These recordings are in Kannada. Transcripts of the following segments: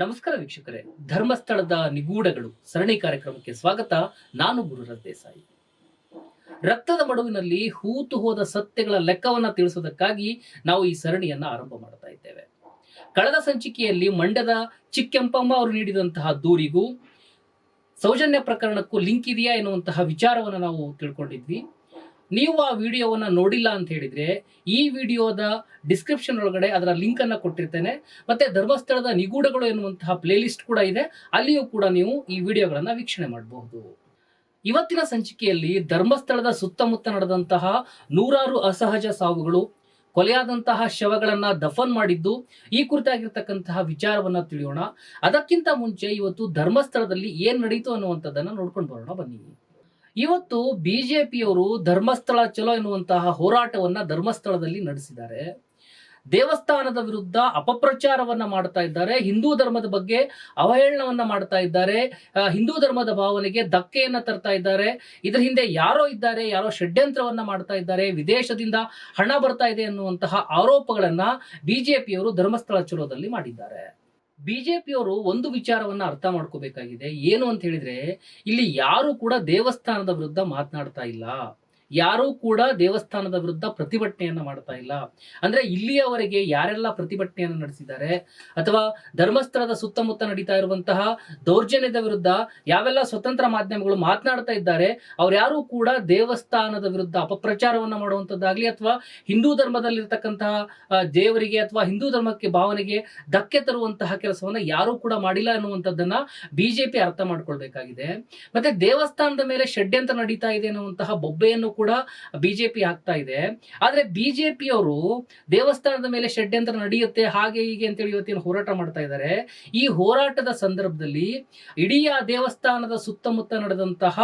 ನಮಸ್ಕಾರ ವೀಕ್ಷಕರೇ. ಧರ್ಮಸ್ಥಳದ ನಿಗೂಢಗಳು ಸರಣಿ ಕಾರ್ಯಕ್ರಮಕ್ಕೆ ಸ್ವಾಗತ. ನಾನು ಗುರುರಾಜ್ ದೇಸಾಯಿ ರಕ್ತದ ಮಡುವಿನಲ್ಲಿ ಹೂತು ಹೋದ ಸತ್ಯಗಳ ಲೆಕ್ಕವನ್ನ ತಿಳಿಸೋದಕ್ಕಾಗಿ ನಾವು ಈ ಸರಣಿಯನ್ನ ಆರಂಭ ಮಾಡ್ತಾ ಇದ್ದೇವೆ. ಕಳೆದ ಸಂಚಿಕೆಯಲ್ಲಿ ಮಂಡ್ಯದ ಚಿಕ್ಕೆಂಪಮ್ಮ ಅವರು ನೀಡಿದಂತಹ ದೂರಿಗೂ ಸೌಜನ್ಯ ಪ್ರಕರಣಕ್ಕೂ ಲಿಂಕ್ ಇದೆಯಾ ಎನ್ನುವಂತಹ ವಿಚಾರವನ್ನು ನಾವು ತಿಳ್ಕೊಂಡಿದ್ವಿ. ನೀವು ಆ ವಿಡಿಯೋವನ್ನು ನೋಡಿಲ್ಲ ಅಂತ ಹೇಳಿದ್ರೆ ಈ ವಿಡಿಯೋದ ಡಿಸ್ಕ್ರಿಪ್ಷನ್ ಒಳಗಡೆ ಅದರ ಲಿಂಕ್ ಅನ್ನ ಕೊಟ್ಟಿರ್ತೇನೆ. ಮತ್ತೆ ಧರ್ಮಸ್ಥಳದ ನಿಗೂಢಗಳು ಎನ್ನುವಂತಹ ಪ್ಲೇಲಿಸ್ಟ್ ಕೂಡ ಇದೆ. ಅಲ್ಲಿಯೂ ಕೂಡ ನೀವು ಈ ವಿಡಿಯೋಗಳನ್ನು ವೀಕ್ಷಣೆ ಮಾಡಬಹುದು. ಇವತ್ತಿನ ಸಂಚಿಕೆಯಲ್ಲಿ ಧರ್ಮಸ್ಥಳದ ಸುತ್ತಮುತ್ತ ನಡೆದಂತಹ ನೂರಾರು ಅಸಹಜ ಸಾವುಗಳು, ಕೊಲೆಯಾದಂತಹ ಶವಗಳನ್ನ ದಫನ್ ಮಾಡಿದ್ದು, ಈ ಕುರಿತಾಗಿರ್ತಕ್ಕಂತಹ ವಿಚಾರವನ್ನ ತಿಳಿಯೋಣ. ಅದಕ್ಕಿಂತ ಮುಂಚೆ ಇವತ್ತು ಧರ್ಮಸ್ಥಳದಲ್ಲಿ ಏನ್ ನಡೀತು ಅನ್ನುವಂಥದ್ದನ್ನ ನೋಡ್ಕೊಂಡು ಬರೋಣ ಬನ್ನಿ. ಇವತ್ತು ಬಿಜೆಪಿಯವರು ಧರ್ಮಸ್ಥಳ ಚಲೋ ಎನ್ನುವಂತಹ ಹೋರಾಟವನ್ನ ಧರ್ಮಸ್ಥಳದಲ್ಲಿ ನಡೆಸಿದ್ದಾರೆ. ದೇವಸ್ಥಾನದ ವಿರುದ್ಧ ಅಪಪ್ರಚಾರವನ್ನ ಮಾಡ್ತಾ ಇದ್ದಾರೆ. ಹಿಂದೂ ಧರ್ಮದ ಬಗ್ಗೆ ಅವಹೇಳನವನ್ನ ಮಾಡ್ತಾ ಇದ್ದಾರೆ. ಹಿಂದೂ ಧರ್ಮದ ಭಾವನೆಗೆ ಧಕ್ಕೆಯನ್ನ ತರ್ತಾ ಇದ್ದಾರೆ. ಇದರ ಹಿಂದೆ ಯಾರೋ ಇದ್ದಾರೆ, ಯಾರೋ ಷಡ್ಯಂತ್ರವನ್ನ ಮಾಡ್ತಾ ಇದ್ದಾರೆ. ವಿದೇಶದಿಂದ ಹಣ ಬರ್ತಾ ಇದೆ ಅನ್ನುವಂತಹ ಆರೋಪಗಳನ್ನ ಬಿಜೆಪಿಯವರು ಧರ್ಮಸ್ಥಳ ಚಲೋದಲ್ಲಿ ಮಾಡಿದ್ದಾರೆ. ಬಿಜೆಪಿಯವರು ಒಂದು ವಿಚಾರವನ್ನ ಅರ್ಥ ಮಾಡ್ಕೋಬೇಕಾಗಿದೆ. ಏನು ಅಂತ ಹೇಳಿದ್ರೆ, ಇಲ್ಲಿ ಯಾರು ಕೂಡ ದೇವಸ್ಥಾನದ ವಿರುದ್ಧ ಮಾತನಾಡ್ತಾ ಇಲ್ಲ. ಯಾರೂ ಕೂಡ ದೇವಸ್ಥಾನದ ವಿರುದ್ಧ ಪ್ರತಿಭಟನೆಯನ್ನ ಮಾಡ್ತಾ ಇಲ್ಲ. ಅಂದ್ರೆ ಇಲ್ಲಿಯವರೆಗೆ ಯಾರೆಲ್ಲ ಪ್ರತಿಭಟನೆಯನ್ನು ನಡೆಸಿದ್ದಾರೆ, ಅಥವಾ ಧರ್ಮಸ್ಥಳದ ಸುತ್ತಮುತ್ತ ನಡೀತಾ ಇರುವಂತಹ ದೌರ್ಜನ್ಯದ ವಿರುದ್ಧ ಯಾವೆಲ್ಲ ಸ್ವತಂತ್ರ ಮಾಧ್ಯಮಗಳು ಮಾತನಾಡ್ತಾ ಇದ್ದಾರೆ ಅವ್ರ್ಯಾರೂ ಕೂಡ ದೇವಸ್ಥಾನದ ವಿರುದ್ಧ ಅಪಪ್ರಚಾರವನ್ನ ಮಾಡುವಂತದ್ದಾಗ್ಲಿ ಅಥವಾ ಹಿಂದೂ ಧರ್ಮದಲ್ಲಿರ್ತಕ್ಕಂತಹ ದೇವರಿಗೆ ಅಥವಾ ಹಿಂದೂ ಧರ್ಮಕ್ಕೆ ಭಾವನೆಗೆ ಧಕ್ಕೆ ತರುವಂತಹ ಕೆಲಸವನ್ನ ಯಾರೂ ಕೂಡ ಮಾಡಿಲ್ಲ ಅನ್ನುವಂಥದ್ದನ್ನ ಬಿಜೆಪಿ ಅರ್ಥ ಮಾಡ್ಕೊಳ್ಬೇಕಾಗಿದೆ. ಮತ್ತೆ ದೇವಸ್ಥಾನದ ಮೇಲೆ ಷಡ್ಯಂತ್ರ ನಡೀತಾ ಇದೆ ಅನ್ನುವಂತಹ ಬೊಬ್ಬೆಯನ್ನು ಕೂಡ ಬಿಜೆಪಿ ಆಗ್ತಾ ಇದೆ. ಆದ್ರೆ ಬಿಜೆಪಿಯವರು ದೇವಸ್ಥಾನದ ಮೇಲೆ ಷಡ್ಯಂತ್ರ ನಡೆಯುತ್ತೆ, ಹಾಗೆ ಹೀಗೆ ಅಂತೇಳಿ ಇವತ್ತಿನ ಹೋರಾಟ ಮಾಡ್ತಾ ಇದ್ದಾರೆ. ಈ ಹೋರಾಟದ ಸಂದರ್ಭದಲ್ಲಿ ಇಡೀ ಆ ದೇವಸ್ಥಾನದ ಸುತ್ತಮುತ್ತ ನಡೆದಂತಹ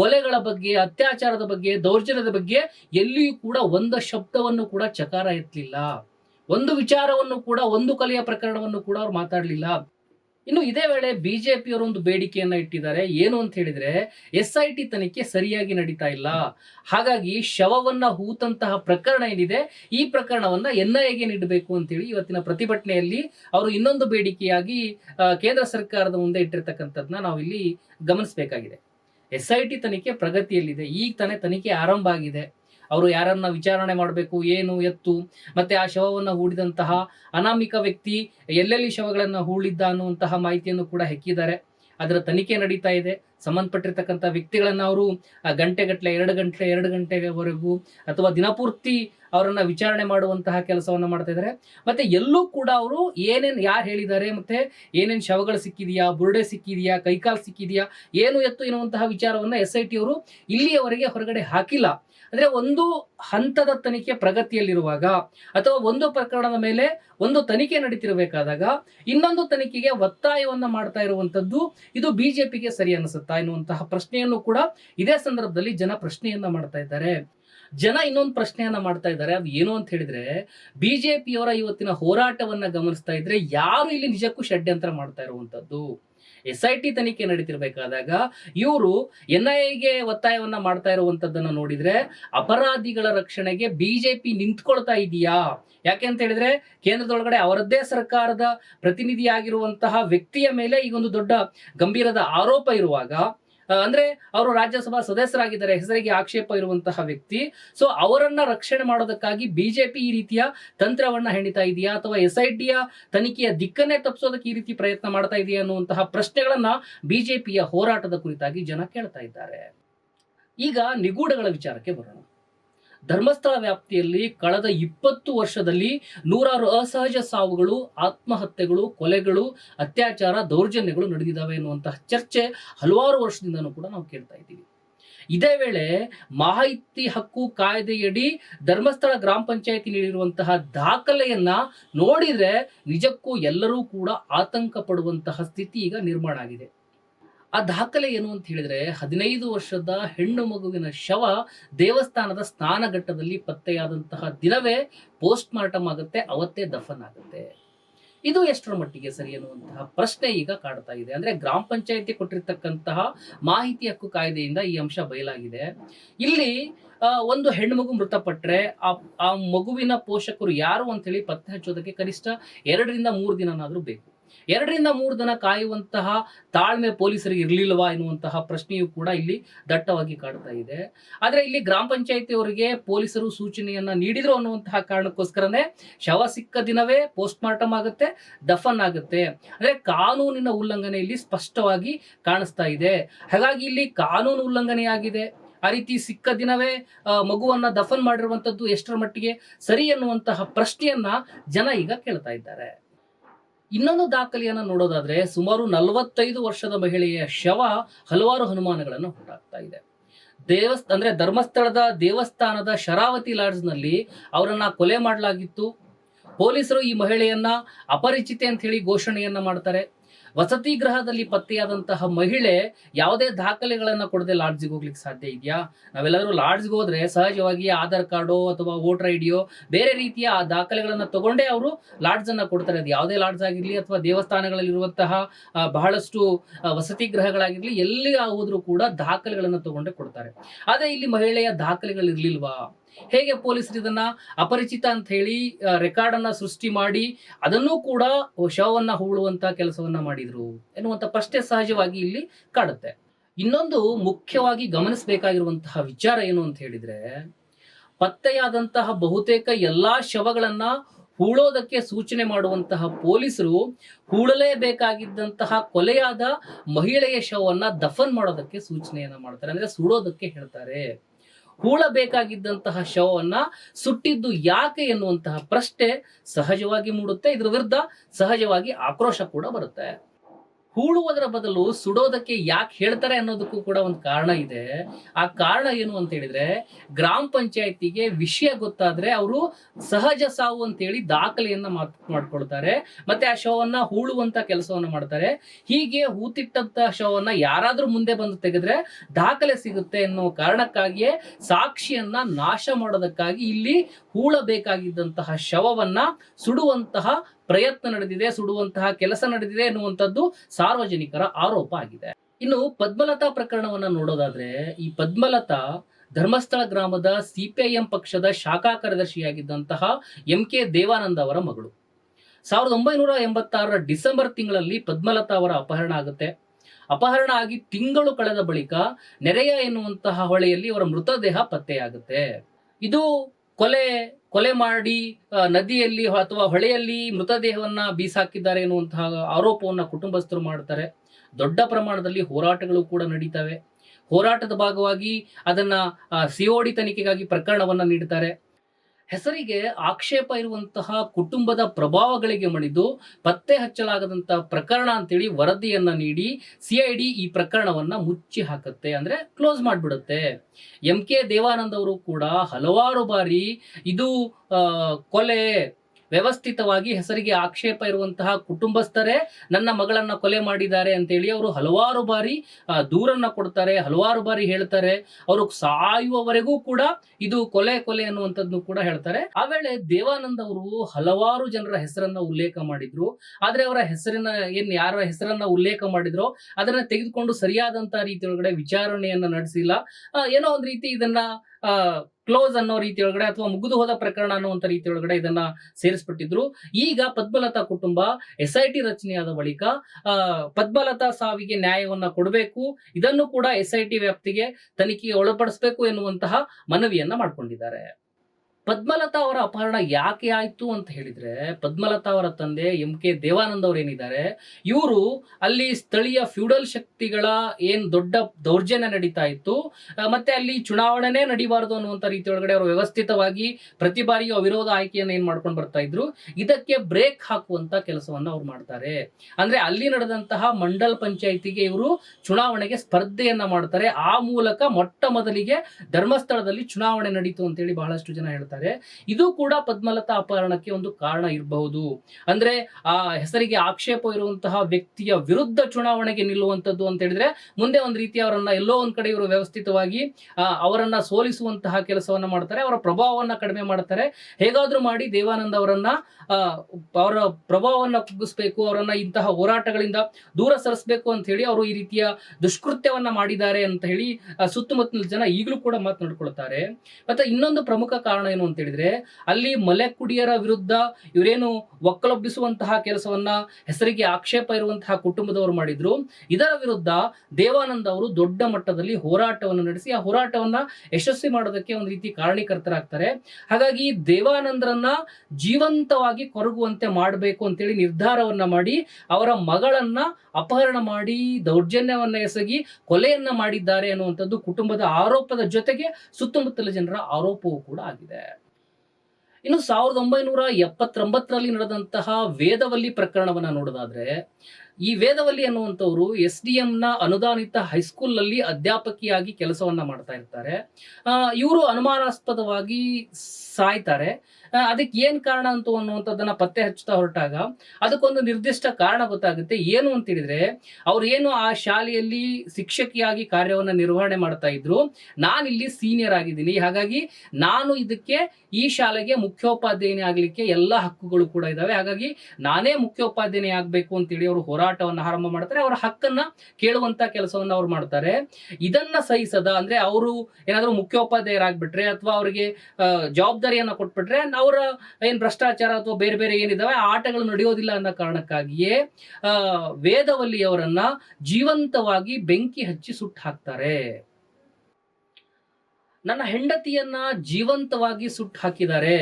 ಕೊಲೆಗಳ ಬಗ್ಗೆ, ಅತ್ಯಾಚಾರದ ಬಗ್ಗೆ, ದೌರ್ಜನ್ಯದ ಬಗ್ಗೆ ಎಲ್ಲಿಯೂ ಕೂಡ ಒಂದು ಶಬ್ದವನ್ನು ಕೂಡ ಚಕಾರ ಎತ್ತಲಿಲ್ಲ. ಒಂದು ವಿಚಾರವನ್ನು ಕೂಡ, ಒಂದು ಕಲೆಯ ಪ್ರಕರಣವನ್ನು ಕೂಡ ಅವ್ರು ಮಾತಾಡಲಿಲ್ಲ. ಇನ್ನು ಇದೇ ವೇಳೆ ಬಿಜೆಪಿಯವರು ಒಂದು ಬೇಡಿಕೆಯನ್ನ ಇಟ್ಟಿದ್ದಾರೆ. ಏನು ಅಂತ ಹೇಳಿದ್ರೆ, ಎಸ್ ಐ ಟಿ ತನಿಖೆ ಸರಿಯಾಗಿ ನಡೀತಾ ಇಲ್ಲ. ಹಾಗಾಗಿ ಶವವನ್ನ ಹೂತಂತಹ ಪ್ರಕರಣ ಏನಿದೆ, ಈ ಪ್ರಕರಣವನ್ನ ಎನ್ ಐ ಎಗೆ ನೀಡಬೇಕು ಅಂತೇಳಿ ಇವತ್ತಿನ ಪ್ರತಿಭಟನೆಯಲ್ಲಿ ಅವರು ಇನ್ನೊಂದು ಬೇಡಿಕೆಯಾಗಿ ಕೇಂದ್ರ ಸರ್ಕಾರದ ಮುಂದೆ ಇಟ್ಟಿರ್ತಕ್ಕಂಥದ್ದನ್ನ ನಾವು ಇಲ್ಲಿ ಗಮನಿಸಬೇಕಾಗಿದೆ. ಎಸ್ ಐ ಟಿ ತನಿಖೆ ಪ್ರಗತಿಯಲ್ಲಿದೆ. ಈಗ ತಾನೇ ತನಿಖೆ ಆರಂಭ ಆಗಿದೆ. ಅವರು ಯಾರನ್ನ ವಿಚಾರಣೆ ಮಾಡಬೇಕು, ಏನು, ಎತ್ತು, ಮತ್ತೆ ಆ ಶವವನ್ನು ಹೂಡಿದಂತಹ ಅನಾಮಿಕ ವ್ಯಕ್ತಿ ಎಲ್ಲೆಲ್ಲಿ ಶವಗಳನ್ನು ಹೂಳಿದ್ದ ಅನ್ನುವಂತಹ ಮಾಹಿತಿಯನ್ನು ಕೂಡ ಹೆಕ್ಕಿದ್ದಾರೆ. ಅದರ ತನಿಖೆ ನಡೀತಾ ಇದೆ. ಸಂಬಂಧಪಟ್ಟಿರ್ತಕ್ಕಂಥ ವ್ಯಕ್ತಿಗಳನ್ನ ಅವರು ಗಂಟೆಗಟ್ಟಲೆ ಎರಡು ಗಂಟೆ ಎರಡು ಗಂಟೆವರೆಗೂ ಅಥವಾ ದಿನಪೂರ್ತಿ ಅವರನ್ನ ವಿಚಾರಣೆ ಮಾಡುವಂತಹ ಕೆಲಸವನ್ನ ಮಾಡ್ತಾ ಇದ್ದಾರೆ. ಮತ್ತೆ ಎಲ್ಲೂ ಕೂಡ ಅವರು ಏನೇನು, ಯಾರು ಹೇಳಿದ್ದಾರೆ, ಮತ್ತೆ ಏನೇನು ಶವಗಳು ಸಿಕ್ಕಿದೆಯಾ, ಬುರುಡೆ ಸಿಕ್ಕಿದೆಯಾ, ಕೈಕಾಲು ಸಿಕ್ಕಿದೆಯಾ, ಏನು ಎತ್ತು ಎನ್ನುವಂತಹ ವಿಚಾರವನ್ನ ಎಸ್ ಐ ಟಿ ಅವರು ಇಲ್ಲಿಯವರೆಗೆ ಹೊರಗಡೆ ಹಾಕಿಲ್ಲ. ಅಂದ್ರೆ ಒಂದು ಹಂತದ ತನಿಖೆ ಪ್ರಗತಿಯಲ್ಲಿರುವಾಗ ಅಥವಾ ಒಂದು ಪ್ರಕರಣದ ಮೇಲೆ ಒಂದು ತನಿಖೆ ನಡೀತಿರಬೇಕಾದಾಗ ಇನ್ನೊಂದು ತನಿಖೆಗೆ ಒತ್ತಾಯವನ್ನ ಮಾಡ್ತಾ ಇರುವಂತದ್ದು ಇದು ಬಿಜೆಪಿಗೆ ಸರಿ ಅನಿಸುತ್ತಾ ಎನ್ನುವಂತಹ ಪ್ರಶ್ನೆಯನ್ನು ಕೂಡ ಇದೇ ಸಂದರ್ಭದಲ್ಲಿ ಜನ ಪ್ರಶ್ನೆಯನ್ನ ಮಾಡ್ತಾ ಇದ್ದಾರೆ. ಜನ ಇನ್ನೊಂದು ಪ್ರಶ್ನೆಯನ್ನ ಮಾಡ್ತಾ ಇದ್ದಾರೆ. ಅದು ಏನು ಅಂತ ಹೇಳಿದ್ರೆ ಬಿಜೆಪಿಯವರ ಇವತ್ತಿನ ಹೋರಾಟವನ್ನ ಗಮನಿಸ್ತಾ ಇದ್ರೆ ಯಾರು ಇಲ್ಲಿ ನಿಜಕ್ಕೂ ಷಡ್ಯಂತ್ರ ಮಾಡ್ತಾ ಇರುವಂತದ್ದು ಎಸ್ ಐ ಟಿ ತನಿಖೆ ನಡೀತಿರ್ಬೇಕಾದಾಗ ಇವರು ಎನ್ ಐ ಒತ್ತಾಯವನ್ನ ಮಾಡ್ತಾ ಇರುವಂತದ್ದನ್ನ ನೋಡಿದ್ರೆ ಅಪರಾಧಿಗಳ ರಕ್ಷಣೆಗೆ ಬಿಜೆಪಿ ನಿಂತ್ಕೊಳ್ತಾ ಇದೆಯಾ? ಯಾಕೆ ಅಂತ ಹೇಳಿದ್ರೆ ಕೇಂದ್ರದೊಳಗಡೆ ಅವರದ್ದೇ ಸರ್ಕಾರದ ಪ್ರತಿನಿಧಿಯಾಗಿರುವಂತಹ ವ್ಯಕ್ತಿಯ ಮೇಲೆ ಈಗೊಂದು ದೊಡ್ಡ ಗಂಭೀರದ ಆರೋಪ ಇರುವಾಗ ಅಂದ್ರೆ ಅವರು ರಾಜ್ಯಸಭಾ ಸದಸ್ಯರಾಗಿದ್ದಾರೆ, ಹೆಸರಿಗೆ ಆಕ್ಷೇಪ ಇರುವಂತಹ ವ್ಯಕ್ತಿ. ಸೊ ಅವರನ್ನ ರಕ್ಷಣೆ ಮಾಡೋದಕ್ಕಾಗಿ ಬಿಜೆಪಿ ಈ ರೀತಿಯ ತಂತ್ರವನ್ನ ಹೆಣಿತಾ ಇದೆಯಾ? ಅಥವಾ ಎಸ್ ಐ ಟಿಯ ತನಿಖೆಯ ದಿಕ್ಕನ್ನೇ ತಪ್ಪಿಸೋದಕ್ಕೆ ಈ ರೀತಿ ಪ್ರಯತ್ನ ಮಾಡ್ತಾ ಇದೆಯಾ ಅನ್ನುವಂತಹ ಪ್ರಶ್ನೆಗಳನ್ನ ಬಿಜೆಪಿಯ ಹೋರಾಟದ ಕುರಿತಾಗಿ ಜನ ಕೇಳ್ತಾ ಇದ್ದಾರೆ. ಈಗ ನಿಗೂಢಗಳ ವಿಚಾರಕ್ಕೆ ಬರೋಣ. ಧರ್ಮಸ್ಥಳ ವ್ಯಾಪ್ತಿಯಲ್ಲಿ ಕಳೆದ ಇಪ್ಪತ್ತು ವರ್ಷದಲ್ಲಿ ನೂರಾರು ಅಸಹಜ ಸಾವುಗಳು, ಆತ್ಮಹತ್ಯೆಗಳು, ಕೊಲೆಗಳು, ಅತ್ಯಾಚಾರ, ದೌರ್ಜನ್ಯಗಳು ನಡೆದಿದ್ದಾವೆ ಎನ್ನುವಂತಹ ಚರ್ಚೆ ಹಲವಾರು ವರ್ಷದಿಂದನೂ ಕೂಡ ನಾವು ಕೇಳ್ತಾ ಇದ್ದೀವಿ. ಇದೇ ವೇಳೆ ಮಾಹಿತಿ ಹಕ್ಕು ಕಾಯ್ದೆಯಡಿ ಧರ್ಮಸ್ಥಳ ಗ್ರಾಮ ಪಂಚಾಯತಿ ನೀಡಿರುವಂತಹ ದಾಖಲೆಯನ್ನ ನೋಡಿದ್ರೆ ನಿಜಕ್ಕೂ ಎಲ್ಲರೂ ಕೂಡ ಆತಂಕ ಪಡುವಂತಹ ಸ್ಥಿತಿ ಈಗ ನಿರ್ಮಾಣ ಆಗಿದೆ. ಆ ದಾಖಲೆ ಏನು ಅಂತ ಹೇಳಿದ್ರೆ ಹದಿನೈದು ವರ್ಷದ ಹೆಣ್ಣು ಮಗುವಿನ ಶವ ದೇವಸ್ಥಾನದ ಸ್ನಾನಘಟ್ಟದಲ್ಲಿ ಪತ್ತೆಯಾದಂತಹ ದಿನವೇ ಪೋಸ್ಟ್ ಮಾರ್ಟಮ್ ಆಗುತ್ತೆ, ಅವತ್ತೇ ದಫನ್ ಆಗುತ್ತೆ. ಇದು ಎಷ್ಟರ ಮಟ್ಟಿಗೆ ಸರಿ ಅನ್ನುವಂತಹ ಪ್ರಶ್ನೆ ಈಗ ಕಾಡ್ತಾ ಇದೆ. ಅಂದ್ರೆ ಗ್ರಾಮ ಪಂಚಾಯತಿ ಕೊಟ್ಟಿರ್ತಕ್ಕಂತಹ ಮಾಹಿತಿ ಹಕ್ಕು ಕಾಯ್ದೆಯಿಂದ ಈ ಅಂಶ ಬಯಲಾಗಿದೆ. ಇಲ್ಲಿ ಒಂದು ಹೆಣ್ಮಗು ಮೃತಪಟ್ರೆ ಆ ಆ ಮಗುವಿನ ಪೋಷಕರು ಯಾರು ಅಂತ ಹೇಳಿ ಪತ್ತೆ ಹಚ್ಚೋದಕ್ಕೆ ಕನಿಷ್ಠ ಎರಡರಿಂದ ಮೂರು ದಿನನಾದ್ರೂ ಬೇಕು. ಎರಡರಿಂದ ಮೂರು ದಿನ ಕಾಯುವಂತಹ ತಾಳ್ಮೆ ಪೊಲೀಸರಿಗೆ ಇರಲಿಲ್ವಾ ಎನ್ನುವಂತಹ ಪ್ರಶ್ನೆಯೂ ಕೂಡ ಇಲ್ಲಿ ದಟ್ಟವಾಗಿ ಕಾಡ್ತಾ ಇದೆ. ಆದ್ರೆ ಇಲ್ಲಿ ಗ್ರಾಮ ಪಂಚಾಯತಿ ಅವರಿಗೆ ಪೊಲೀಸರು ಸೂಚನೆಯನ್ನ ನೀಡಿದ್ರು ಅನ್ನುವಂತಹ ಕಾರಣಕ್ಕೋಸ್ಕರನೇ ಶವ ಸಿಕ್ಕ ದಿನವೇ ಪೋಸ್ಟ್ ಮಾರ್ಟಮ್ ಆಗುತ್ತೆ, ದಫನ್ ಆಗುತ್ತೆ. ಅಂದ್ರೆ ಕಾನೂನಿನ ಉಲ್ಲಂಘನೆ ಇಲ್ಲಿ ಸ್ಪಷ್ಟವಾಗಿ ಕಾಣಿಸ್ತಾ ಇದೆ. ಹಾಗಾಗಿ ಇಲ್ಲಿ ಕಾನೂನು ಉಲ್ಲಂಘನೆ ಆಗಿದೆ. ಆ ರೀತಿ ಸಿಕ್ಕ ದಿನವೇ ಮಗುವನ್ನ ದಫನ್ ಮಾಡಿರುವಂತದ್ದು ಎಷ್ಟರ ಮಟ್ಟಿಗೆ ಸರಿ ಎನ್ನುವಂತಹ ಪ್ರಶ್ನೆಯನ್ನ ಜನ ಈಗ ಕೇಳ್ತಾ ಇದ್ದಾರೆ. ಇನ್ನೊಂದು ದಾಖಲೆಯನ್ನು ನೋಡೋದಾದ್ರೆ ಸುಮಾರು ನಲವತ್ತೈದು ವರ್ಷದ ಮಹಿಳೆಯ ಶವ ಹಲವಾರು ಹನುಮಾನಗಳನ್ನು ಉಂಟಾಗ್ತಾ ಇದೆ. ದೇವಸ್ಥ ಅಂದ್ರೆ ಧರ್ಮಸ್ಥಳದ ದೇವಸ್ಥಾನದ ಶರಾವತಿ ಲಾಡ್ಜ್ನಲ್ಲಿ ಅವರನ್ನ ಕೊಲೆ ಮಾಡಲಾಗಿತ್ತು. ಪೊಲೀಸರು ಈ ಮಹಿಳೆಯನ್ನ ಅಪರಿಚಿತೆ ಅಂತ ಹೇಳಿ ಘೋಷಣೆಯನ್ನ ಮಾಡ್ತಾರೆ. ವಸತಿ ಗೃಹದಲ್ಲಿ ಪತ್ತೆಯಾದಂತಹ ಮಹಿಳೆ ಯಾವುದೇ ದಾಖಲೆಗಳನ್ನ ಕೊಡದೆ ಲಾಡ್ಜ್ಗೆ ಹೋಗ್ಲಿಕ್ಕೆ ಸಾಧ್ಯ ಇದೆಯಾ? ನಾವೆಲ್ಲರೂ ಲಾಡ್ಜ್ಗೆ ಹೋದ್ರೆ ಸಹಜವಾಗಿ ಆಧಾರ್ ಕಾರ್ಡೋ ಅಥವಾ ವೋಟರ್ ಐಡಿಯೋ ಬೇರೆ ರೀತಿಯ ಆ ದಾಖಲೆಗಳನ್ನ ತಗೊಂಡೇ ಅವರು ಲಾಡ್ಜ್ ಅನ್ನ ಕೊಡ್ತಾರೆ. ಅದು ಯಾವುದೇ ಲಾಡ್ಜ್ ಆಗಿರ್ಲಿ ಅಥವಾ ದೇವಸ್ಥಾನಗಳಲ್ಲಿರುವಂತಹ ಬಹಳಷ್ಟು ವಸತಿ ಗೃಹಗಳಾಗಿರ್ಲಿ ಎಲ್ಲಿ ಹೋದ್ರೂ ಕೂಡ ದಾಖಲೆಗಳನ್ನ ತಗೊಂಡೇ ಕೊಡ್ತಾರೆ. ಆದ್ರೆ ಇಲ್ಲಿ ಮಹಿಳೆಯ ದಾಖಲೆಗಳಿರ್ಲಿಲ್ವಾ? ಹೇಗೆ ಪೊಲೀಸರು ಇದನ್ನ ಅಪರಿಚಿತ ಅಂತ ಹೇಳಿ ರೆಕಾರ್ಡ್ ಅನ್ನ ಸೃಷ್ಟಿ ಮಾಡಿ, ಅದನ್ನೂ ಕೂಡ ಶವವನ್ನ ಹೂಳುವಂತ ಕೆಲಸವನ್ನ ಮಾಡಿದ್ರು ಎನ್ನುವಂತ ಪ್ರಶ್ನೆ ಸಹಜವಾಗಿ ಇಲ್ಲಿ ಕಾಡುತ್ತೆ. ಇನ್ನೊಂದು ಮುಖ್ಯವಾಗಿ ಗಮನಿಸಬೇಕಾಗಿರುವಂತಹ ವಿಚಾರ ಏನು ಅಂತ ಹೇಳಿದ್ರೆ, ಪತ್ತೆಯಾದಂತಹ ಬಹುತೇಕ ಎಲ್ಲಾ ಶವಗಳನ್ನ ಹೂಳೋದಕ್ಕೆ ಸೂಚನೆ ಮಾಡುವಂತಹ ಪೊಲೀಸರು ಹೂಳಲೇಬೇಕಾಗಿದ್ದಂತಹ ಕೊಲೆಯಾದ ಮಹಿಳೆಯ ಶವವನ್ನ ದಫನ್ ಮಾಡೋದಕ್ಕೆ ಸೂಚನೆಯನ್ನ ಮಾಡ್ತಾರೆ. ಅಂದ್ರೆ ಸುಡೋದಕ್ಕೆ ಹೇಳ್ತಾರೆ. ಹೂಳಬೇಕಾಗಿದ್ದಂತಹ ಶವವನ್ನ ಸುಟ್ಟಿದ್ದು ಯಾಕೆ ಎನ್ನುವಂತಹ ಪ್ರಶ್ನೆ ಸಹಜವಾಗಿ ಮೂಡುತ್ತೆ. ಇದ್ರ ವಿರುದ್ಧ ಸಹಜವಾಗಿ ಆಕ್ರೋಶ ಕೂಡ ಬರುತ್ತೆ. ಹೂಳುವುದರ ಬದಲು ಸುಡೋದಕ್ಕೆ ಯಾಕೆ ಹೇಳ್ತಾರೆ ಅನ್ನೋದಕ್ಕೂ ಕೂಡ ಒಂದು ಕಾರಣ ಇದೆ. ಆ ಕಾರಣ ಏನು ಅಂತ ಹೇಳಿದ್ರೆ, ಗ್ರಾಮ ಪಂಚಾಯತಿಗೆ ವಿಷಯ ಗೊತ್ತಾದ್ರೆ ಅವರು ಸಹಜ ಸಾವು ಅಂತೇಳಿ ದಾಖಲೆಯನ್ನ ಮಾತ್, ಮಾಡ್ಕೊಳ್ತಾರೆ. ಮತ್ತೆ ಆ ಶವವನ್ನ ಹೂಳುವಂತ ಕೆಲಸವನ್ನ ಮಾಡ್ತಾರೆ. ಹೀಗೆ ಹೂತಿಟ್ಟಂತ ಶವವನ್ನ ಯಾರಾದ್ರೂ ಮುಂದೆ ಬಂದು ತೆಗೆದ್ರೆ ದಾಖಲೆ ಸಿಗುತ್ತೆ ಅನ್ನೋ ಕಾರಣಕ್ಕಾಗಿಯೇ ಸಾಕ್ಷಿಯನ್ನ ನಾಶ ಮಾಡೋದಕ್ಕಾಗಿ ಇಲ್ಲಿ ಹೂಳಬೇಕಾಗಿದ್ದಂತಹ ಶವವನ್ನ ಸುಡುವಂತಹ ಪ್ರಯತ್ನ ನಡೆದಿದೆ, ಸುಡುವಂತಹ ಕೆಲಸ ನಡೆದಿದೆ ಎನ್ನುವಂಥದ್ದು ಸಾರ್ವಜನಿಕರ ಆರೋಪ ಆಗಿದೆ. ಇನ್ನು ಪದ್ಮಲತಾ ಪ್ರಕರಣವನ್ನ ನೋಡೋದಾದ್ರೆ, ಈ ಪದ್ಮಲತಾ ಧರ್ಮಸ್ಥಳ ಗ್ರಾಮದ ಸಿಪಿಐಎಂ ಪಕ್ಷದ ಶಾಖಾ ಕಾರ್ಯದರ್ಶಿಯಾಗಿದ್ದಂತಹ ಎಂ ಕೆ ದೇವಾನಂದ ಅವರ ಮಗಳು. ಸಾವಿರದ ಒಂಬೈನೂರ ಎಂಬತ್ತಾರರ ಡಿಸೆಂಬರ್ ತಿಂಗಳಲ್ಲಿ ಪದ್ಮಲತಾ ಅವರ ಅಪಹರಣ ಆಗುತ್ತೆ. ಅಪಹರಣ ಆಗಿ ತಿಂಗಳು ಕಳೆದ ಬಳಿಕ ನೆರೆಯ ಎನ್ನುವಂತಹ ಹೊಳೆಯಲ್ಲಿ ಅವರ ಮೃತದೇಹ ಪತ್ತೆಯಾಗುತ್ತೆ. ಇದು ಕೊಲೆ ಕೊಲೆ ಮಾಡಿ ನದಿಯಲ್ಲಿ ಅಥವಾ ಹೊಳೆಯಲ್ಲಿ ಮೃತದೇಹವನ್ನ ಬೀಸಾಕಿದ್ದಾರೆ ಎನ್ನುವಂತಹ ಆರೋಪವನ್ನ ಕುಟುಂಬಸ್ಥರು ಮಾಡ್ತಾರೆ. ದೊಡ್ಡ ಪ್ರಮಾಣದಲ್ಲಿ ಹೋರಾಟಗಳು ಕೂಡ ನಡೀತವೆ. ಹೋರಾಟದ ಭಾಗವಾಗಿ ಅದನ್ನ ಸಿಒಡಿ ತನಿಖೆಗಾಗಿ ಪ್ರಕರಣವನ್ನ ನೀಡ್ತಾರೆ. ಹೆಸರಿಗೆ ಆಕ್ಷೇಪ ಇರುವಂತಹ ಕುಟುಂಬದ ಪ್ರಭಾವಗಳಿಗೆ ಮಣಿದು ಪತ್ತೆ ಹಚ್ಚಲಾಗದಂತಹ ಪ್ರಕರಣ ಅಂತೇಳಿ ವರದಿಯನ್ನ ನೀಡಿ ಸಿಐಡಿ ಈ ಪ್ರಕರಣವನ್ನ ಮುಚ್ಚಿ ಹಾಕುತ್ತೆ, ಅಂದ್ರೆ ಕ್ಲೋಸ್ ಮಾಡಿಬಿಡುತ್ತೆ. ಎಂ ಕೆ ದೇವಾನಂದ್ ಅವರು ಕೂಡ ಹಲವಾರು ಬಾರಿ ಇದು ಕೊಲೆ ವ್ಯವಸ್ಥಿತವಾಗಿ ಹೆಸರಿಗೆ ಆಕ್ಷೇಪ ಇರುವಂತಹ ಕುಟುಂಬಸ್ಥರೇ ನನ್ನ ಮಗಳನ್ನ ಕೊಲೆ ಮಾಡಿದ್ದಾರೆ ಅಂತೇಳಿ ಅವರು ಹಲವಾರು ಬಾರಿ ದೂರನ್ನ ಕೊಡ್ತಾರೆ, ಹಲವಾರು ಬಾರಿ ಹೇಳ್ತಾರೆ. ಅವರು ಸಾಯುವವರೆಗೂ ಕೂಡ ಇದು ಕೊಲೆ ಕೊಲೆ ಅನ್ನುವಂಥದ್ದು ಕೂಡ ಹೇಳ್ತಾರೆ. ಆ ವೇಳೆ ದೇವಾನಂದ ಅವರು ಹಲವಾರು ಜನರ ಹೆಸರನ್ನ ಉಲ್ಲೇಖ ಮಾಡಿದ್ರು. ಆದ್ರೆ ಅವರ ಹೆಸರಿನ, ಏನ್ ಯಾರ ಹೆಸರನ್ನ ಉಲ್ಲೇಖ ಮಾಡಿದ್ರು ಅದನ್ನ ತೆಗೆದುಕೊಂಡು ಸರಿಯಾದಂತಹ ರೀತಿಯೊಳಗಡೆ ವಿಚಾರಣೆಯನ್ನ ನಡೆಸಿಲ್ಲ. ಏನೋ ಒಂದ್ ರೀತಿ ಇದನ್ನ ಕ್ಲೋಸ್ ಅನ್ನೋ ರೀತಿ ಒಳಗಡೆ ಅಥವಾ ಮುಗಿದು ಹೋದ ಪ್ರಕರಣ ಅನ್ನುವಂತ ರೀತಿ ಒಳಗಡೆ ಇದನ್ನ ಸೇರಿಸ್ಬಿಟ್ಟಿದ್ರು. ಈಗ ಪದ್ಮಲತಾ ಕುಟುಂಬ ಎಸ್ ಐ ಟಿ ರಚನೆಯಾದ ಬಳಿಕ ಪದ್ಮಲತಾ ಸಾವಿಗೆ ನ್ಯಾಯವನ್ನ ಕೊಡಬೇಕು. ಇದನ್ನು ಕೂಡ ಎಸ್ ಐ ಟಿ ವ್ಯಾಪ್ತಿಗೆ ತನಿಖೆಗೆ ಒಳಪಡಿಸಬೇಕು ಎನ್ನುವಂತಹ ಮನವಿಯನ್ನ ಮಾಡ್ಕೊಂಡಿದ್ದಾರೆ. ಪದ್ಮಲತಾ ಅವರ ಅಪಹರಣ ಯಾಕೆ ಆಯ್ತು ಅಂತ ಹೇಳಿದ್ರೆ, ಪದ್ಮಲತಾ ಅವರ ತಂದೆ ಎಂ ಕೆ ದೇವಾನಂದ್ ಅವರು ಏನಿದ್ದಾರೆ, ಇವರು ಅಲ್ಲಿ ಸ್ಥಳೀಯ ಫ್ಯೂಡಲ್ ಶಕ್ತಿಗಳ ಏನ್ ದೊಡ್ಡ ದೌರ್ಜನ್ಯ ನಡೀತಾ ಇತ್ತು ಮತ್ತೆ ಅಲ್ಲಿ ಚುನಾವಣೆನೇ ನಡಿಬಾರದು ಅನ್ನುವಂತ ರೀತಿ ಒಳಗಡೆ ಅವರು ವ್ಯವಸ್ಥಿತವಾಗಿ ಪ್ರತಿ ಬಾರಿಯೂ ಅವಿರೋಧ ಆಯ್ಕೆಯನ್ನು ಏನ್ ಮಾಡ್ಕೊಂಡು ಬರ್ತಾ ಇದ್ರು, ಇದಕ್ಕೆ ಬ್ರೇಕ್ ಹಾಕುವಂತ ಕೆಲಸವನ್ನ ಅವ್ರು ಮಾಡ್ತಾರೆ. ಅಂದ್ರೆ ಅಲ್ಲಿ ನಡೆದಂತಹ ಮಂಡಲ್ ಪಂಚಾಯಿತಿಗೆ ಇವರು ಚುನಾವಣೆಗೆ ಸ್ಪರ್ಧೆಯನ್ನ ಮಾಡ್ತಾರೆ. ಆ ಮೂಲಕ ಮೊಟ್ಟ ಮೊದಲಿಗೆ ಧರ್ಮಸ್ಥಳದಲ್ಲಿ ಚುನಾವಣೆ ನಡೀತು ಅಂತೇಳಿ ಬಹಳಷ್ಟು ಜನ ಹೇಳ್ತಾರೆ ಇದು ಕೂಡ ಪದ್ಮಲತಾ ಅಪಹರಣಕ್ಕೆ ಒಂದು ಕಾರಣ ಇರಬಹುದು. ಅಂದ್ರೆ ಆ ಹೆಸರಿಗೆ ಆಕ್ಷೇಪ ಇರುವಂತಹ ವ್ಯಕ್ತಿಯ ವಿರುದ್ಧ ಚುನಾವಣೆಗೆ ನಿಲ್ಲುವಂತದ್ದು ಅಂತ ಹೇಳಿದ್ರೆ, ಮುಂದೆ ಒಂದು ರೀತಿ ಅವರನ್ನ ಎಲ್ಲೋ ಒಂದ್ ಕಡೆ ಇವರು ವ್ಯವಸ್ಥಿತವಾಗಿ ಅವರನ್ನ ಸೋಲಿಸುವಂತಹ ಕೆಲಸವನ್ನ ಮಾಡ್ತಾರೆ, ಅವರ ಪ್ರಭಾವವನ್ನ ಕಡಿಮೆ ಮಾಡ್ತಾರೆ. ಹೇಗಾದ್ರೂ ಮಾಡಿ ದೇವಾನಂದ ಅವರನ್ನ ಅವರ ಪ್ರಭಾವವನ್ನ ಕುಗ್ಗಿಸ್ಬೇಕು, ಅವರನ್ನ ಇಂತಹ ಹೋರಾಟಗಳಿಂದ ದೂರ ಸರಿಸಬೇಕು ಅಂತ ಹೇಳಿ ಅವರು ಈ ರೀತಿಯ ದುಷ್ಕೃತ್ಯವನ್ನ ಮಾಡಿದ್ದಾರೆ ಅಂತ ಹೇಳಿ ಸುತ್ತಮುತ್ತಲ ಜನ ಈಗಲೂ ಕೂಡ ಮಾತನಾಡ್ಕೊಳ್ತಾರೆ. ಮತ್ತೆ ಇನ್ನೊಂದು ಪ್ರಮುಖ ಕಾರಣ ಏನು ಅಂತ ಹೇಳಿದ್ರೆ ಅಲ್ಲಿ ಮಲೆ ಕುಡಿಯರ ವಿರುದ್ಧ ಇವರೇನು ಒಕ್ಕಲೊಬ್ಬಿಸುವಂತಹ ಕೆಲಸವನ್ನ, ಹೆಸರಿಗೆ ಆಕ್ಷೇಪ ಇರುವಂತಹ ಕುಟುಂಬದವರು ಮಾಡಿದ್ರು. ಇದರ ವಿರುದ್ಧ ದೇವಾನಂದ ಅವರು ದೊಡ್ಡ ಮಟ್ಟದಲ್ಲಿ ಹೋರಾಟವನ್ನು ನಡೆಸಿ, ಆ ಹೋರಾಟವನ್ನ ಯಶಸ್ವಿ ಮಾಡೋದಕ್ಕೆ ಒಂದು ರೀತಿ ಕಾರಣೀಕರ್ತರಾಗ್ತಾರೆ. ಹಾಗಾಗಿ ದೇವಾನಂದರನ್ನ ಜೀವಂತವಾಗಿ ಕೊರಗುವಂತೆ ಮಾಡಬೇಕು ಅಂತೇಳಿ ನಿರ್ಧಾರವನ್ನ ಮಾಡಿ, ಅವರ ಮಗಳನ್ನ ಅಪಹರಣ ಮಾಡಿ, ದೌರ್ಜನ್ಯವನ್ನ ಎಸಗಿ, ಕೊಲೆಯನ್ನ ಮಾಡಿದ್ದಾರೆ ಅನ್ನುವಂಥದ್ದು ಕುಟುಂಬದ ಆರೋಪದ ಜೊತೆಗೆ ಸುತ್ತಮುತ್ತಲ ಜನರ ಆರೋಪವೂ ಕೂಡ ಆಗಿದೆ. ಇನ್ನು ಸಾವಿರದ ಒಂಬೈನೂರ ಎಪ್ಪತ್ತೊಂಬತ್ತರಲ್ಲಿ ನಡೆದಂತಹ ವೇದವಲ್ಲಿ ಪ್ರಕರಣವನ್ನ ನೋಡೋದಾದ್ರೆ, ಈ ವೇದವಲ್ಲಿ ಅನ್ನುವಂಥವ್ರು ಎಸ್ ಡಿ ಎಂನ ಅನುದಾನಿತ ಹೈಸ್ಕೂಲ್ನಲ್ಲಿ ಅಧ್ಯಾಪಕಿಯಾಗಿ ಕೆಲಸವನ್ನ ಮಾಡ್ತಾ ಇರ್ತಾರೆ. ಇವರು ಅನುಮಾನಾಸ್ಪದವಾಗಿ ಸಾಯ್ತಾರೆ. ಅದಕ್ಕೆ ಏನ್ ಕಾರಣ ಅಂತ ಅನ್ನುವಂಥದ್ದನ್ನ ಪತ್ತೆ ಹಚ್ಚುತ್ತಾ ಹೊರಟಾಗ ಅದಕ್ಕೊಂದು ನಿರ್ದಿಷ್ಟ ಕಾರಣ ಗೊತ್ತಾಗುತ್ತೆ. ಏನು ಅಂತ ಹೇಳಿದ್ರೆ, ಅವ್ರು ಏನು ಆ ಶಾಲೆಯಲ್ಲಿ ಶಿಕ್ಷಕಿಯಾಗಿ ಕಾರ್ಯವನ್ನ ನಿರ್ವಹಣೆ ಮಾಡ್ತಾ ಇದ್ರು ಇಲ್ಲಿ ಸೀನಿಯರ್ ಆಗಿದ್ದೀನಿ. ಹಾಗಾಗಿ ನಾನು ಇದಕ್ಕೆ, ಈ ಶಾಲೆಗೆ ಮುಖ್ಯೋಪಾಧ್ಯಾಯನಿ ಆಗ್ಲಿಕ್ಕೆ ಎಲ್ಲ ಹಕ್ಕುಗಳು ಕೂಡ ಇದಾವೆ. ಹಾಗಾಗಿ ನಾನೇ ಮುಖ್ಯೋಪಾಧ್ಯಾಯನಿ ಆಗ್ಬೇಕು ಅಂತೇಳಿ ಅವರು ಹೋರಾಟವನ್ನು ಆರಂಭ ಮಾಡ್ತಾರೆ. ಅವರ ಹಕ್ಕನ್ನ ಕೇಳುವಂತ ಕೆಲಸವನ್ನ ಅವ್ರು ಮಾಡ್ತಾರೆ. ಇದನ್ನ ಸಹಿಸದ ಅಂದ್ರೆ ಅವರು ಏನಾದ್ರು ಮುಖ್ಯೋಪಾಧ್ಯಾಯರಾಗ್ಬಿಟ್ರೆ ಅಥವಾ ಅವರಿಗೆ ಜವಾಬ್ದಾರಿಯನ್ನ ಕೊಟ್ಬಿಟ್ರೆ ಅವರ ಏನ್ ಭ್ರಷ್ಟಾಚಾರ ಅಥವಾ ಬೇರೆ ಬೇರೆ ಏನಿದಾವೆ ಆಟಗಳು ನಡೆಯೋದಿಲ್ಲ ಅನ್ನೋ ಕಾರಣಕ್ಕಾಗಿಯೇ ವೇದವಲ್ಲಿ ಅವರನ್ನ ಜೀವಂತವಾಗಿ ಬೆಂಕಿ ಹಚ್ಚಿ ಸುಟ್ಟು ಹಾಕ್ತಾರೆ. ನನ್ನ ಹೆಂಡತಿಯನ್ನ ಜೀವಂತವಾಗಿ ಸುಟ್ಟು ಹಾಕಿದ್ದಾರೆ.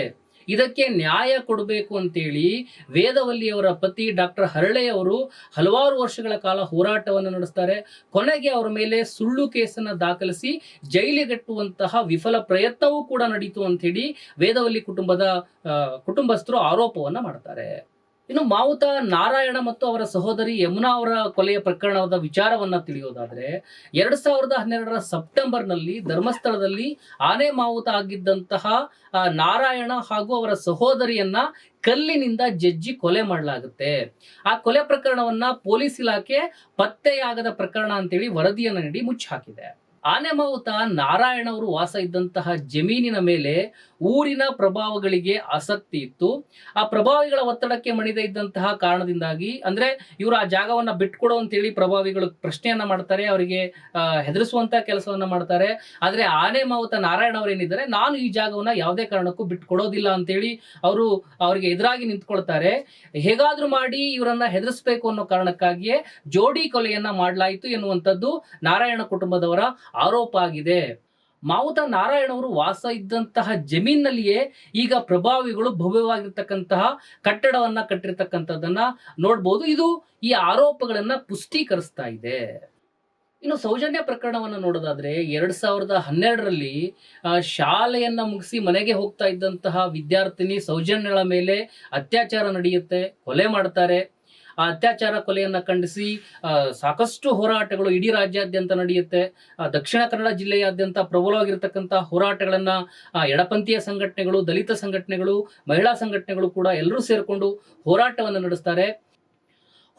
ಇದಕ್ಕೆ ನ್ಯಾಯ ಕೊಡಬೇಕು ಅಂತೇಳಿ ವೇದವಲ್ಲಿಯವರ ಪತಿ ಡಾಕ್ಟರ್ ಹರಳೆಯವರು ಹಲವಾರು ವರ್ಷಗಳ ಕಾಲ ಹೋರಾಟವನ್ನು ನಡೆಸ್ತಾರೆ. ಕೊನೆಗೆ ಅವರ ಮೇಲೆ ಸುಳ್ಳು ಕೇಸನ್ನು ದಾಖಲಿಸಿ ಜೈಲಿಗಟ್ಟುವಂತಹ ವಿಫಲ ಪ್ರಯತ್ನವೂ ಕೂಡ ನಡೀತು ಅಂತ ಹೇಳಿ ವೇದವಲ್ಲಿ ಕುಟುಂಬದ ಕುಟುಂಬಸ್ಥರು ಆರೋಪವನ್ನ ಮಾಡ್ತಾರೆ. ಇನ್ನು ಮಾವುತ ನಾರಾಯಣ ಮತ್ತು ಅವರ ಸಹೋದರಿ ಯಮುನಾ ಅವರ ಕೊಲೆಯ ಪ್ರಕರಣದ ವಿಚಾರವನ್ನ ತಿಳಿಯೋದಾದ್ರೆ, ಎರಡ್ ಸಾವಿರದ ಹನ್ನೆರಡರ ಸೆಪ್ಟೆಂಬರ್ನಲ್ಲಿ ಧರ್ಮಸ್ಥಳದಲ್ಲಿ ಆನೆ ಮಾವುತ ಆಗಿದ್ದಂತಹ ನಾರಾಯಣ ಹಾಗೂ ಅವರ ಸಹೋದರಿಯನ್ನ ಕಲ್ಲಿನಿಂದ ಜಜ್ಜಿ ಕೊಲೆ ಮಾಡಲಾಗುತ್ತೆ. ಆ ಕೊಲೆ ಪ್ರಕರಣವನ್ನ ಪೊಲೀಸ್ ಇಲಾಖೆ ಪತ್ತೆಯಾಗದ ಪ್ರಕರಣ ಅಂತೇಳಿ ವರದಿಯನ್ನು ನೀಡಿ ಮುಚ್ಚಿ ಹಾಕಿದೆ ಆನೆ ಮಾವುತ ನಾರಾಯಣ ಅವರು ವಾಸ ಇದ್ದಂತಹ ಜಮೀನಿನ ಮೇಲೆ ಊರಿನ ಪ್ರಭಾವಗಳಿಗೆ ಆಸಕ್ತಿ ಇತ್ತು. ಆ ಪ್ರಭಾವಿಗಳ ಒತ್ತಡಕ್ಕೆ ಮಣಿದ ಇದ್ದಂತಹ ಕಾರಣದಿಂದಾಗಿ, ಅಂದ್ರೆ ಇವರು ಆ ಜಾಗವನ್ನ ಬಿಟ್ಕೊಡು ಅಂತೇಳಿ ಪ್ರಭಾವಿಗಳು ಪ್ರಶ್ನೆಯನ್ನ ಮಾಡ್ತಾರೆ, ಅವರಿಗೆ ಹೆದರಿಸುವಂತ ಕೆಲಸವನ್ನ ಮಾಡ್ತಾರೆ. ಆದ್ರೆ ಆನೆ ಮಾವುತ ನಾರಾಯಣ ಅವರು ಏನಿದ್ದಾರೆ ನಾನು ಈ ಜಾಗವನ್ನ ಯಾವುದೇ ಕಾರಣಕ್ಕೂ ಬಿಟ್ಕೊಡೋದಿಲ್ಲ ಅಂತೇಳಿ ಅವರು ಅವರಿಗೆ ಎದುರಾಗಿ ನಿಂತ್ಕೊಳ್ತಾರೆ. ಹೇಗಾದ್ರೂ ಮಾಡಿ ಇವರನ್ನ ಹೆದರಿಸಬೇಕು ಅನ್ನೋ ಕಾರಣಕ್ಕಾಗಿಯೇ ಜೋಡಿ ಕೊಲೆಯನ್ನ ಮಾಡಲಾಯಿತು ಎನ್ನುವಂಥದ್ದು ನಾರಾಯಣ ಕುಟುಂಬದವರ ಆರೋಪ ಆಗಿದೆ. ಮಾವುತ ನಾರಾಯಣವರು ವಾಸ ಇದ್ದಂತಹ ಜಮೀನಲ್ಲಿಯೇ ಈಗ ಪ್ರಭಾವಿಗಳು ಭವ್ಯವಾಗಿರ್ತಕ್ಕಂತಹ ಕಟ್ಟಡವನ್ನ ಕಟ್ಟಿರ್ತಕ್ಕಂಥದ್ದನ್ನ ನೋಡ್ಬೋದು. ಇದು ಈ ಆರೋಪಗಳನ್ನ ಪುಷ್ಟೀಕರಿಸ್ತಾ ಇದೆ. ಇನ್ನು ಸೌಜನ್ಯ ಪ್ರಕರಣವನ್ನು ನೋಡೋದಾದ್ರೆ ಎರಡ್ ಸಾವಿರದ ಹನ್ನೆರಡರಲ್ಲಿ ಶಾಲೆಯನ್ನ ಮುಗಿಸಿ ಮನೆಗೆ ಹೋಗ್ತಾ ಇದ್ದಂತಹ ವಿದ್ಯಾರ್ಥಿನಿ ಸೌಜನ್ಯಳ ಮೇಲೆ ಅತ್ಯಾಚಾರ ನಡೆಯುತ್ತೆ, ಕೊಲೆ ಮಾಡ್ತಾರೆ. ಆ ಅತ್ಯಾಚಾರ ಕೊಲೆಯನ್ನ ಖಂಡಿಸಿ ಸಾಕಷ್ಟು ಹೋರಾಟಗಳು ಇಡೀ ರಾಜ್ಯಾದ್ಯಂತ ನಡೆಯುತ್ತೆ. ದಕ್ಷಿಣ ಕನ್ನಡ ಜಿಲ್ಲೆಯಾದ್ಯಂತ ಪ್ರಬಲವಾಗಿರ್ತಕ್ಕಂಥ ಹೋರಾಟಗಳನ್ನ ಎಡಪಂಥೀಯ ಸಂಘಟನೆಗಳು, ದಲಿತ ಸಂಘಟನೆಗಳು, ಮಹಿಳಾ ಸಂಘಟನೆಗಳು ಕೂಡ ಎಲ್ಲರೂ ಸೇರಿಕೊಂಡು ಹೋರಾಟವನ್ನು ನಡೆಸ್ತಾರೆ.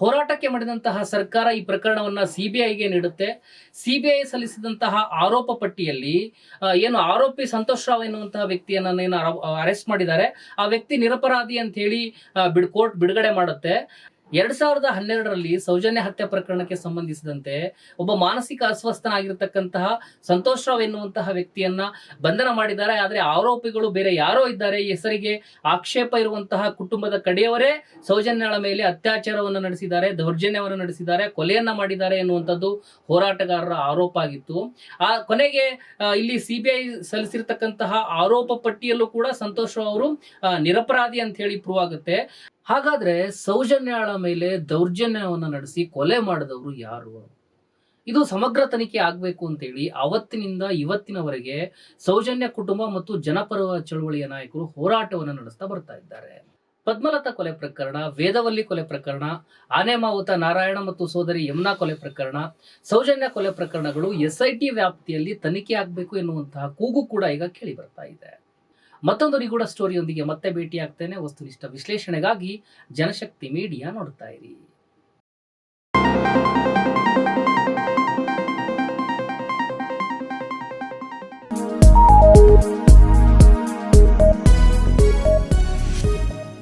ಹೋರಾಟಕ್ಕೆ ಮಾಡಿದಂತಹ ಸರ್ಕಾರ ಈ ಪ್ರಕರಣವನ್ನ ಸಿಬಿಐಗೆ ನೀಡುತ್ತೆ. ಸಿಬಿಐ ಸಲ್ಲಿಸಿದಂತಹ ಆರೋಪ ಪಟ್ಟಿಯಲ್ಲಿ ಏನು ಆರೋಪಿ ಸಂತೋಷ್ ರಾವ್ ಎನ್ನುವಂತಹ ವ್ಯಕ್ತಿಯನ್ನ ಏನು ಅರೆಸ್ಟ್ ಮಾಡಿದ್ದಾರೆ. ಆ ವ್ಯಕ್ತಿ ನಿರಪರಾಧಿ ಅಂತ ಹೇಳಿ ಬಿಡ್, ಕೋರ್ಟ್ ಬಿಡುಗಡೆ ಮಾಡುತ್ತೆ. ಎರಡ್ ಸಾವಿರದ ಹನ್ನೆರಡರಲ್ಲಿ ಸೌಜನ್ಯ ಹತ್ಯೆ ಪ್ರಕರಣಕ್ಕೆ ಸಂಬಂಧಿಸಿದಂತೆ ಒಬ್ಬ ಮಾನಸಿಕ ಅಸ್ವಸ್ಥನಾಗಿರ್ತಕ್ಕಂತಹ ಸಂತೋಷ್ ರಾವ್ ಎನ್ನುವಂತಹ ವ್ಯಕ್ತಿಯನ್ನ ಬಂಧನ ಮಾಡಿದ್ದಾರೆ. ಆದ್ರೆ ಆರೋಪಿಗಳು ಬೇರೆ ಯಾರೋ ಇದ್ದಾರೆ. ಹೆಸರಿಗೆ ಆಕ್ಷೇಪ ಇರುವಂತಹ ಕುಟುಂಬದ ಕಡೆಯವರೇ ಸೌಜನ್ಯಳ ಮೇಲೆ ಅತ್ಯಾಚಾರವನ್ನು ನಡೆಸಿದ್ದಾರೆ, ದೌರ್ಜನ್ಯವನ್ನು ನಡೆಸಿದ್ದಾರೆ, ಕೊಲೆಯನ್ನ ಮಾಡಿದ್ದಾರೆ ಎನ್ನುವಂಥದ್ದು ಹೋರಾಟಗಾರರ ಆರೋಪ ಆಗಿತ್ತು. ಆ ಕೊನೆಗೆ ಇಲ್ಲಿ ಸಿಬಿಐ ಸಲ್ಲಿಸಿರ್ತಕ್ಕಂತಹ ಆರೋಪ ಪಟ್ಟಿಯಲ್ಲೂ ಕೂಡ ಸಂತೋಷ್ ರಾವ್ ಅವರು ನಿರಪರಾಧಿ ಅಂತ ಹೇಳಿ ಪ್ರೂವ್ ಆಗುತ್ತೆ. ಹಾಗಾದ್ರೆ ಸೌಜನ್ಯಾಳ ಮೇಲೆ ದೌರ್ಜನ್ಯವನ್ನು ನಡೆಸಿ ಕೊಲೆ ಮಾಡಿದವರು ಯಾರು? ಇದು ಸಮಗ್ರ ತನಿಖೆ ಆಗಬೇಕು ಅಂತೇಳಿ ಅವತ್ತಿನಿಂದ ಇವತ್ತಿನವರೆಗೆ ಸೌಜನ್ಯ ಕುಟುಂಬ ಮತ್ತು ಜನಪರ ಚಳುವಳಿಯ ನಾಯಕರು ಹೋರಾಟವನ್ನು ನಡೆಸ್ತಾ ಬರ್ತಾ ಇದ್ದಾರೆ. ಪದ್ಮಲತಾ ಕೊಲೆ ಪ್ರಕರಣ, ವೇದವಲ್ಲಿ ಕೊಲೆ ಪ್ರಕರಣ ಆನೆ ಮಾವುತ ನಾರಾಯಣ ಮತ್ತು ಸೋದರಿ ಯಮುನಾ ಕೊಲೆ ಪ್ರಕರಣ, ಸೌಜನ್ಯ ಕೊಲೆ ಪ್ರಕರಣಗಳು ಎಸ್ಐಟಿ ವ್ಯಾಪ್ತಿಯಲ್ಲಿ ತನಿಖೆ ಆಗಬೇಕು ಎನ್ನುವಂತಹ ಕೂಗು ಕೂಡ ಈಗ ಕೇಳಿ ಬರ್ತಾ ಇದೆ. ಮತ್ತೊಂದು ನಿಗೂಢ ಸ್ಟೋರಿಯೊಂದಿಗೆ ಮತ್ತೆ ಭೇಟಿಯಾಗ್ತೇನೆ. ವಸ್ತುನಿಷ್ಠ ವಿಶ್ಲೇಷಣೆಗಾಗಿ ಜನಶಕ್ತಿ ಮೀಡಿಯಾ ನೋಡ್ತಾ ಇರಿ.